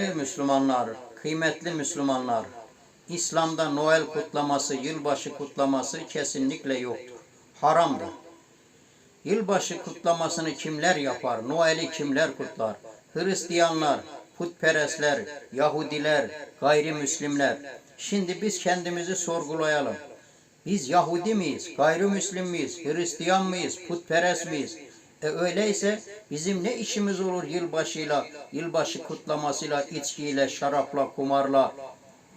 Değerli Müslümanlar, kıymetli Müslümanlar, İslam'da Noel kutlaması, yılbaşı kutlaması kesinlikle yoktur. Haramdır. Yılbaşı kutlamasını kimler yapar? Noel'i kimler kutlar? Hristiyanlar, putperestler, Yahudiler, gayrimüslimler. Şimdi biz kendimizi sorgulayalım. Biz Yahudi miyiz? Gayrimüslim miyiz? Hristiyan mıyız? Putperest miyiz? E öyleyse bizim ne işimiz olur yılbaşıyla, yılbaşı kutlamasıyla, içkiyle, şarapla, kumarla,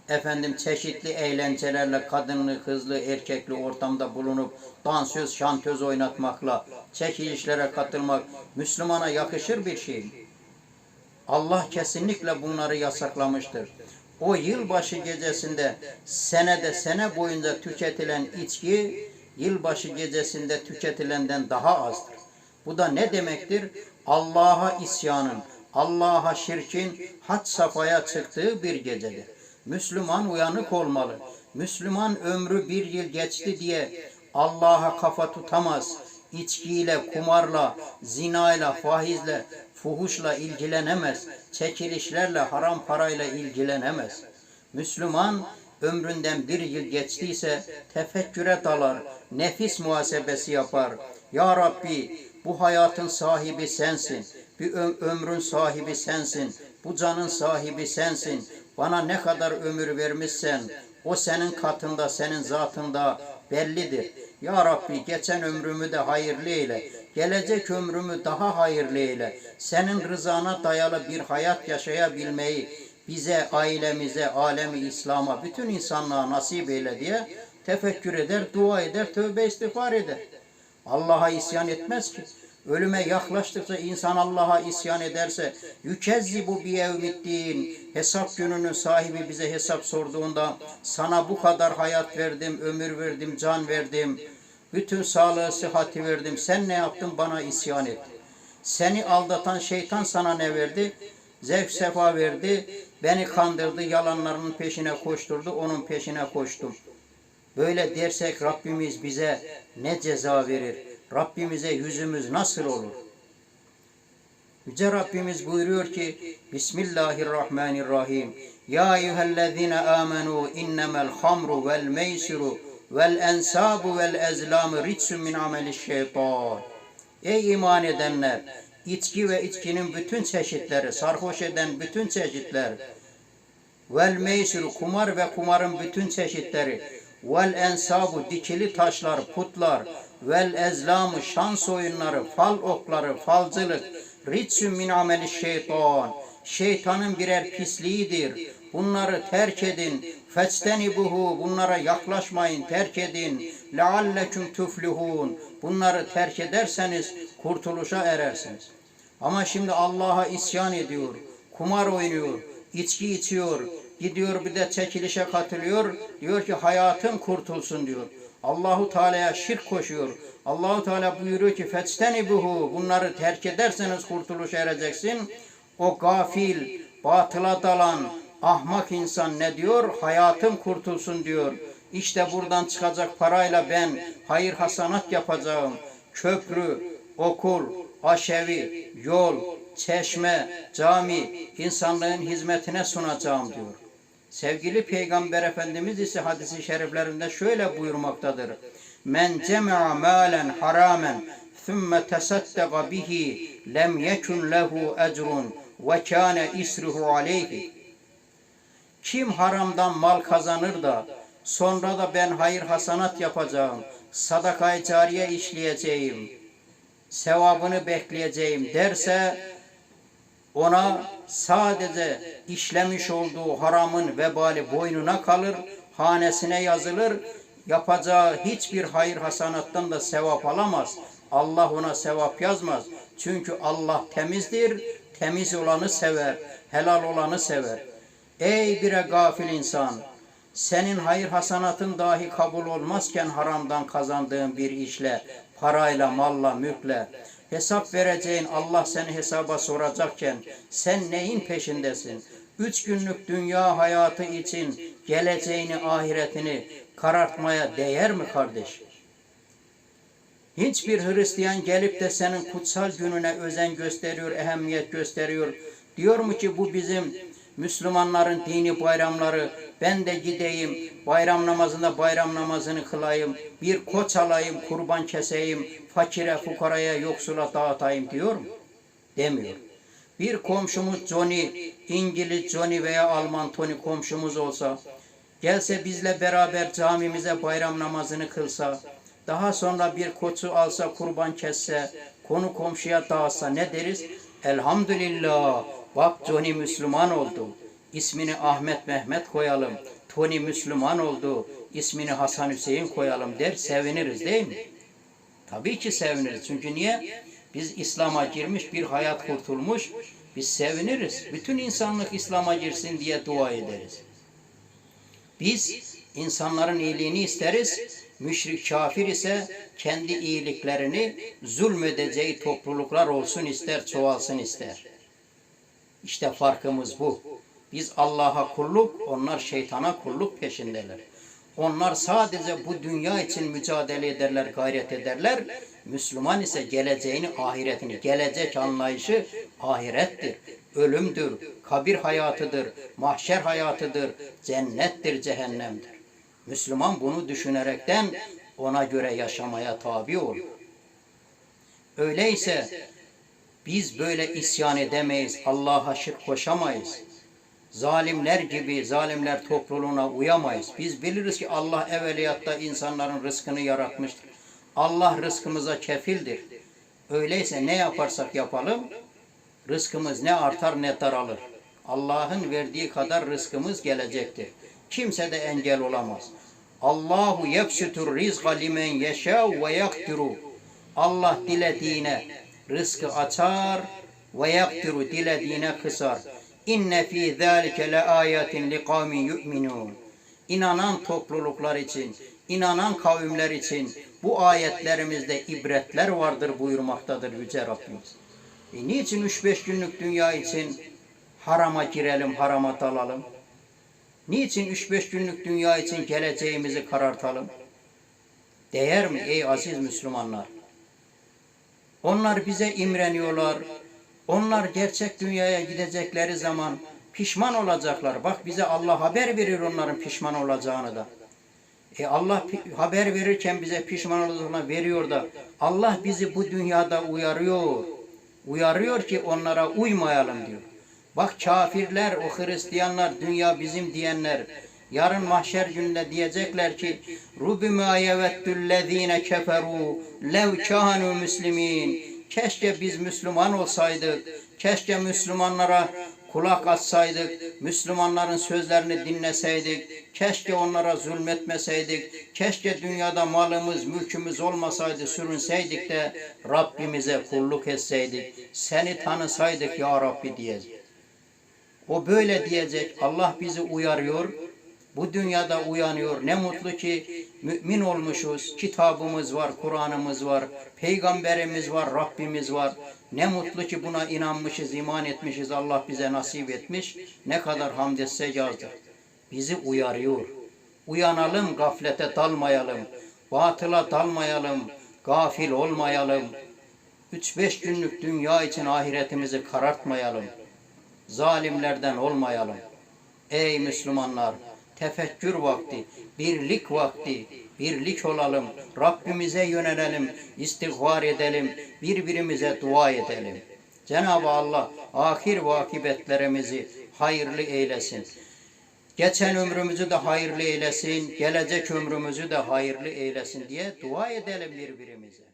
efendim çeşitli eğlencelerle kadınlı, kızlı, erkekli ortamda bulunup dansöz, şantöz oynatmakla, çekilişlere katılmak Müslümana yakışır bir şey. Allah kesinlikle bunları yasaklamıştır. O yılbaşı gecesinde senede sene boyunca tüketilen içki yılbaşı gecesinde tüketilenden daha azdır. Bu da ne demektir? Allah'a isyanın, Allah'a şirkin had safhaya çıktığı bir gecedir. Müslüman uyanık olmalı. Müslüman ömrü bir yıl geçti diye Allah'a kafa tutamaz. İçkiyle, kumarla, zinayla, faizle, fuhuşla ilgilenemez. Çekilişlerle, haram parayla ilgilenemez. Müslüman ömründen bir yıl geçtiyse tefekküre dalar, nefis muhasebesi yapar. Ya Rabbi bu hayatın sahibi sensin. Bir ömrün sahibi sensin. Bu canın sahibi sensin. Bana ne kadar ömür vermişsen o senin katında, senin zatında bellidir. Ya Rabbi geçen ömrümü de hayırlı eyle. Gelecek ömrümü daha hayırlı eyle. Senin rızana dayalı bir hayat yaşayabilmeyi bize, ailemize, alemi İslam'a, bütün insanlığa nasip eyle diye tefekkür eder, dua eder, tövbe istiğfar eder. Allah'a isyan etmez ki. Ölüme yaklaştıkça insan Allah'a isyan ederse yükezzibu bi yevmiddin hesap gününün sahibi bize hesap sorduğunda sana bu kadar hayat verdim, ömür verdim, can verdim, bütün sağlığı, sıhhati verdim. Sen ne yaptın? Bana isyan et. Seni aldatan şeytan sana ne verdi? Zevk sefa verdi, beni kandırdı, yalanlarının peşine koşturdu, onun peşine koştum. Böyle dersek Rabbimiz bize ne ceza verir? Rabbimize yüzümüz nasıl olur? Yüce Rabbimiz buyuruyor ki Bismillahirrahmanirrahim Ya eyyühellezine amenu innemel hamru vel meysiru vel ensabu vel ezlamu ritsun min amelişşeytan Ey iman edenler! içki ve içkinin bütün çeşitleri, sarhoş eden bütün çeşitler, vel meysir kumar ve kumarın bütün çeşitleri, vel ensabu dikili taşlar, putlar, vel ezlamı şans oyunları, fal okları, falcılık, ritsün min ameli şeytan, şeytanın birer pisliğidir. Bunları terk edin. Festenibuhu bunlara yaklaşmayın, terk edin. Lealleküm tuflihun. Bunları terk ederseniz kurtuluşa erersiniz. Ama şimdi Allah'a isyan ediyor, kumar oynuyor, içki içiyor, gidiyor bir de çekilişe katılıyor. Diyor ki hayatın kurtulsun diyor. Allahu Teala'ya şirk koşuyor. Allahu Teala buyuruyor ki festenibuhu bunları terk ederseniz kurtuluşa ereceksin. O gafil, batıla dalan, ahmak insan ne diyor? Hayatım kurtulsun diyor. İşte buradan çıkacak parayla ben hayır hasanat yapacağım. Köprü, okul, aşevi, yol, çeşme, cami insanlığın hizmetine sunacağım diyor. Sevgili Peygamber Efendimiz ise hadisi şeriflerinde şöyle buyurmaktadır. Men cema'a malen haramen thumme tesaddaka bihi lem yekun lehu ecrun ve kâne isruhu aleyhi. Kim haramdan mal kazanır da sonra da ben hayır hasanat yapacağım, sadakayı cariye işleyeceğim, sevabını bekleyeceğim derse ona sadece işlemiş olduğu haramın vebali boynuna kalır, hanesine yazılır, yapacağı hiçbir hayır hasanattan da sevap alamaz. Allah ona sevap yazmaz. Çünkü Allah temizdir, temiz olanı sever, helal olanı sever. Ey bire gafil insan! Senin hayır hasanatın dahi kabul olmazken haramdan kazandığın bir işle, parayla, malla, mülkle, hesap vereceğin Allah seni hesaba soracakken sen neyin peşindesin? Üç günlük dünya hayatı için geleceğini, ahiretini karartmaya değer mi kardeş? Hiçbir Hristiyan gelip de senin kutsal gününe özen gösteriyor, ehemmiyet gösteriyor. Diyor mu ki bu bizim Müslümanların dini bayramları, ben de gideyim, bayram namazında bayram namazını kılayım, bir koç alayım, kurban keseyim, fakire, fukaraya, yoksula dağıtayım diyor mu? Demiyor. Bir komşumuz Johnny, İngiliz Johnny veya Alman Tony komşumuz olsa, gelse bizle beraber camimize bayram namazını kılsa, daha sonra bir koçu alsa, kurban kesse, konu komşuya dağıtsa ne deriz? Elhamdülillah, bak Johnny Müslüman oldu. İsmini Ahmet Mehmet koyalım. Tony Müslüman oldu. İsmini Hasan Hüseyin koyalım der, seviniriz değil mi? Tabii ki seviniriz. Çünkü niye? Biz İslam'a girmiş, bir hayat kurtulmuş. Biz seviniriz. Bütün insanlık İslam'a girsin diye dua ederiz. Biz insanların iyiliğini isteriz. Müşrik kafir ise kendi iyiliklerini zulmedeceği topluluklar olsun ister, çoğalsın ister. İşte farkımız bu. Biz Allah'a kulluk, onlar şeytana kulluk peşindeler. Onlar sadece bu dünya için mücadele ederler, gayret ederler. Müslüman ise geleceğini, ahiretini, gelecek anlayışı ahirettir, ölümdür, kabir hayatıdır, mahşer hayatıdır, cennettir, cehennemdir. Müslüman bunu düşünerekten ona göre yaşamaya tabi olur. Öyleyse biz böyle isyan edemeyiz, Allah'a şirk koşamayız. Zalimler gibi, zalimler topluluğuna uyamayız. Biz biliriz ki Allah evveliyatta insanların rızkını yaratmıştır. Allah rızkımıza kefildir. Öyleyse ne yaparsak yapalım, rızkımız ne artar ne daralır. Allah'ın verdiği kadar rızkımız gelecektir. Kimse de engel olamaz. Allahu yefşutur rizqa limen yeşâ ve yakdiru. Allah dilediğine rızkı açar ve yakdiru dilediğine kısar. İnne fî zâlike le âyatin li kavmin yu'minûn. İnanan topluluklar için, inanan kavimler için bu ayetlerimizde ibretler vardır buyurmaktadır Yüce Rabbimiz. E niçin 3-5 günlük dünya için harama girelim, harama dalalım? Niçin 3-5 günlük dünya için geleceğimizi karartalım? Değer mi ey aziz Müslümanlar? Onlar bize imreniyorlar. Onlar gerçek dünyaya gidecekleri zaman pişman olacaklar. Bak bize Allah haber verir onların pişman olacağını da. E Allah haber verirken bize pişman olacağını veriyor da Allah bizi bu dünyada uyarıyor. Uyarıyor ki onlara uymayalım diyor. Bak kafirler, o Hristiyanlar, dünya bizim diyenler yarın mahşer gününde diyecekler ki Rubima yevettüllezine keferu lev kânu müslimin Keşke biz Müslüman olsaydık. Keşke Müslümanlara kulak assaydık. Müslümanların sözlerini dinleseydik. Keşke onlara zulmetmeseydik. Keşke dünyada malımız, mülkümüz olmasaydı, sürünseydik de Rabbimize kulluk etseydik. Seni tanısaydık ya Rabbi diyecek. O böyle diyecek. Allah bizi uyarıyor. Bu dünyada uyanıyor. Ne mutlu ki mümin olmuşuz. Kitabımız var, Kur'an'ımız var, peygamberimiz var, Rabbimiz var. Ne mutlu ki buna inanmışız, iman etmişiz. Allah bize nasip etmiş. Ne kadar hamd azdır. Bizi uyarıyor. Uyanalım, gaflete dalmayalım. Batıla dalmayalım. Gafil olmayalım. 3-5 günlük dünya için ahiretimizi karartmayalım zalimlerden olmayalım. Ey Müslümanlar, tefekkür vakti, birlik vakti, birlik olalım, Rabbimize yönelelim, istiğfar edelim, birbirimize dua edelim. Cenab-ı Allah ahir vakibetlerimizi hayırlı eylesin. Geçen ömrümüzü de hayırlı eylesin, gelecek ömrümüzü de hayırlı eylesin diye dua edelim birbirimize.